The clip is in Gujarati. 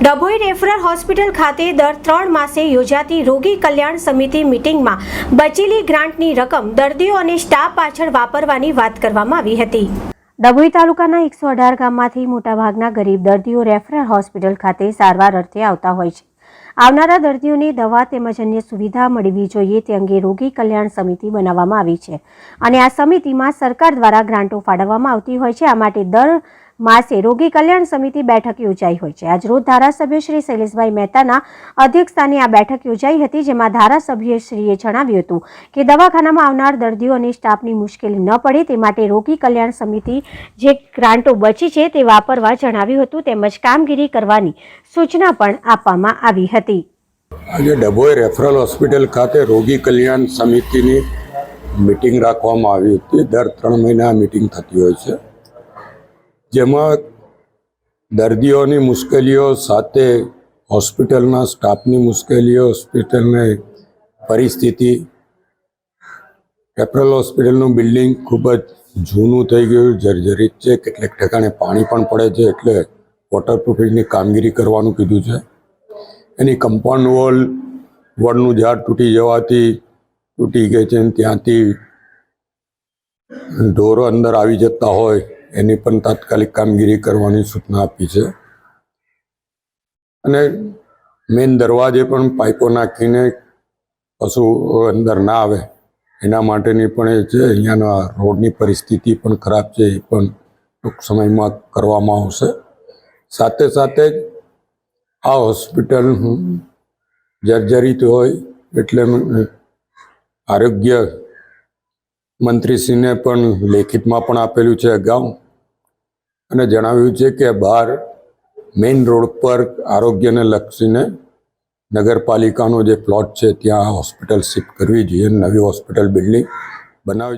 ડભોઈ રેફરલ હોસ્પિટલ ખાતે દર ત્રણ માસે યોજાતી રોગી કલ્યાણ સમિતિ મિટિંગમાં બચેલી ગ્રાન્ટની રકમ દર્દીઓ અને સ્ટાફ પાછળ વાપરવાની વાત કરવામાં આવી હતી. ડભોઈ તાલુકાના એકસો અઢાર ગામમાંથી મોટાભાગના ગરીબ દર્દીઓ રેફરલ હોસ્પિટલ ખાતે સારવાર અર્થે આવતા હોય છે. આવનારા દર્દીઓને દવા તેમજ અન્ય સુવિધા મળવી જોઈએ તે અંગે રોગી કલ્યાણ સમિતિ બનાવવામાં આવી છે. અને આ સમિતિમાં સરકાર દ્વારા ગ્રાન્ટો ફાળવવામાં આવતી હોય છે. આ માટે દર માસે રોગી કલ્યાણ સમિતિ બેઠક યોજાઈ હોય છે. આજરોજ ધારાસભ્ય શ્રી શૈલેષભાઈ મહેતાના અધ્યક્ષસ્થાને આ બેઠક યોજાઈ હતી, જેમાં ધારાસભ્યશ્રીએ જણાવ્યું હતું કે દવાખાનામાં આવનાર દર્દીઓ અને સ્ટાફની મુશ્કેલી ન પડે, તે માટે રોગી કલ્યાણ સમિતિ જે ગ્રાન્ટો બચી છે તે વાપરવા જણાવ્યું હતું, તેમજ કામગીરી કરવાની સૂચના પણ આપવામાં આવી હતી. આજે ડભોઈ રેફરલ હોસ્પિટલ ખાતે રોગી કલ્યાણ સમિતિની મિટિંગ રાખવામાં આવી હતી. દર ત્રણ મહિના મિટિંગ થતી હોય છે. જેમાં દર્દીઓની મુશ્કેલીઓ સાથે હોસ્પિટલના સ્ટાફની મુશ્કેલીઓ, હોસ્પિટલની પરિસ્થિતિ. રેફરલ હોસ્પિટલનું બિલ્ડિંગ ખૂબ જ જૂનું થઈ ગયું, જર્જરિત છે, કેટલાક ઠેકાણે પાણી પણ પડે છે, એટલે વોટરપ્રૂફિંગની કામગીરી કરવાનું કીધું છે. એની કમ્પાઉન્ડ વોલ વડનું ઝાડ તૂટી જવાથી તૂટી ગઈ છે ત્યાંથી ઢોરો અંદર આવી જતા હોય. એની પણ તાત્કાલિક કામગીરી કરવાની સૂચના આપી છે. અને મેઇન દરવાજે પણ પાઇપો નાખીને પશુ અંદર ના આવે, એના માટેની પણ એ છે. અહીંયાના રોડની પરિસ્થિતિ પણ ખરાબ છે, એ પણ ટૂંક સમયમાં કરવામાં આવશે. સાથે સાથે આ હોસ્પિટલ જર્જરિત હોય એટલે આરોગ્ય મંત્રીશ્રીને પણ લેખિતમાં પણ આપેલું છે અગાઉ. અને જણાવ્યું છે કે બહાર મેઇન રોડ પર આરોગ્યને લક્ષીને નગરપાલિકાનો જે પ્લોટ છે, ત્યાં હોસ્પિટલ શિફ્ટ કરવી જોઈએ, નવી હોસ્પિટલ બિલ્ડિંગ બનાવવી